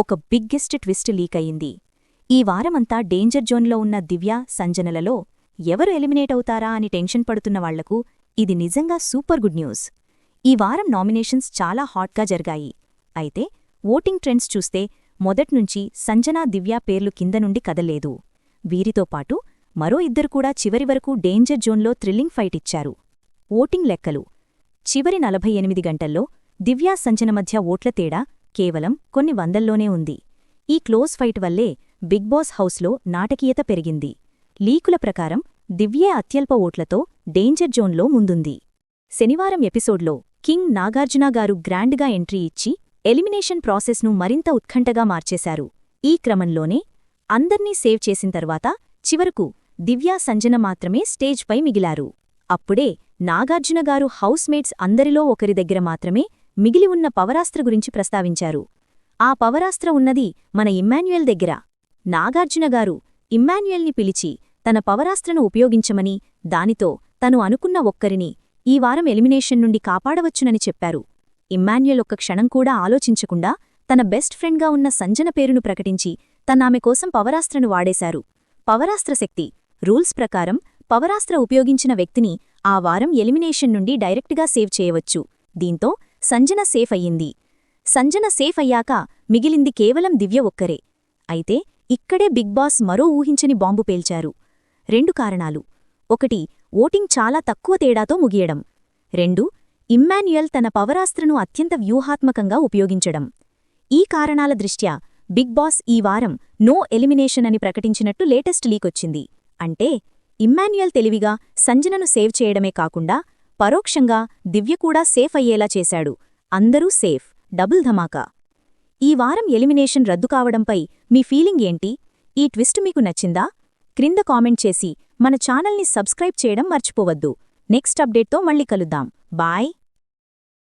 ఒక biggest twist leak అయింది ఈ వారమంతా డేంజర్ జోన్లో ఉన్న దివ్య సంజనలలో ఎవరు ఎలిమినేట్ అవుతారా అని టెన్షన్ పడుతున్న వాళ్ళకు ఇది నిజంగా సూపర్ గుడ్ న్యూస్. ఈ వారం నామినేషన్స్ చాలా హాట్గా జరిగాయి. అయితే ఓటింగ్ ట్రెండ్స్ చూస్తే మొదట్నుంచి సంజనా దివ్య పేర్లు కింద నుండి కదలేదు వీరితో పాటు మరో ఇద్దరు కూడా చివరి వరకు డేంజర్ జోన్లో థ్రిల్లింగ్ ఫైట్ ఇచ్చారు. ఓటింగ్ లెక్కలు. చివరి నలభై ఎనిమిది గంటల్లో దివ్యా సంజన మధ్య ఓట్ల తేడా కేవలం కొన్ని వందల్లోనే ఉంది. ఈ క్లోజ్ ఫైట్ వల్లే బిగ్ బాస్ హౌస్లో నాటకీయత పెరిగింది. లీకుల ప్రకారం దివ్యే అత్యల్ప ఓట్లతో డేంజర్ జోన్లో ముందుంది. శనివారం ఎపిసోడ్లో కింగ్ నాగార్జున గారు గ్రాండ్గా ఎంట్రీ ఇచ్చి ఎలిమినేషన్ ప్రాసెస్ను మరింత ఉత్కంఠగా మార్చేశారు. ఈ క్రమంలోనే అందర్నీ సేవ్ చేసిన తర్వాత చివరకు దివ్యా సంజన మాత్రమే స్టేజ్పై మిగిలారు. అప్పుడే నాగార్జునగారు హౌస్మేట్స్ అందరిలో ఒకరి దగ్గర మాత్రమే మిగిలి ఉన్న పవరాస్త్ర గురించి ప్రస్తావించారు. ఆ పవరాస్త్ర ఉన్నది మన ఇమ్మాన్యుయల్ దగ్గర. నాగార్జునగారు ఇమ్మాన్యుయల్ని పిలిచి తన పవరాస్త్రను ఉపయోగించమని దానితో తను అనుకున్న ఒక్కరిని ఈ వారం ఎలిమినేషన్ నుండి కాపాడవచ్చునని చెప్పారు. ఇమ్మాన్యుయల్ ఒక్క క్షణం కూడా ఆలోచించకుండా తన బెస్ట్ ఫ్రెండ్గా ఉన్న సంజన పేరును ప్రకటించి తన్నామె కోసం పవరాస్త్రను వాడేశారు. పవరాస్త్ర శక్తి రూల్స్ ప్రకారం పవరాస్త్ర ఉపయోగించిన వ్యక్తిని ఆ వారం ఎలిమినేషన్ నుండి డైరెక్ట్గా సేవ్ చేయవచ్చు. దీంతో సంజన సేఫ్ అయ్యింది సంజన సేఫ్ అయ్యాక మిగిలింది కేవలం దివ్య ఒక్కరే. అయితే ఇక్కడే బిగ్ బాస్ మరో ఊహించని బాంబు పేల్చారు. రెండు కారణాలు. ఒకటి ఓటింగ్ చాలా తక్కువ తేడాతో ముగియడం. రెండు ఇమ్మాన్యుయల్ తన పవరాస్త్రను అత్యంత వ్యూహాత్మకంగా ఉపయోగించడం. ఈ కారణాల దృష్ట్యా బిగ్ బాస్ ఈ వారం నో ఎలిమినేషన్ అని ప్రకటించినట్టు లేటెస్ట్ లీకొచ్చింది అంటే ఇమ్మాన్యుయల్ తెలివిగా సంజనను సేవ్ చేయడమే కాకుండా పరోక్షంగా దివ్య కూడా సేఫ్ అయ్యేలా చేశాడు. అందరూ సేఫ్. డబుల్ ధమాకా. ఈ వారం ఎలిమినేషన్ రద్దు కావడంపై మీ ఫీలింగ్ ఏంటి? ఈ ట్విస్ట్ మీకు నచ్చిందా? క్రింద కామెంట్ చేసి మన ఛానల్ని సబ్స్క్రైబ్ చేయడం మర్చిపోవద్దు. నెక్స్ట్ అప్డేట్తో మళ్ళీ కలుద్దాం. బాయ్.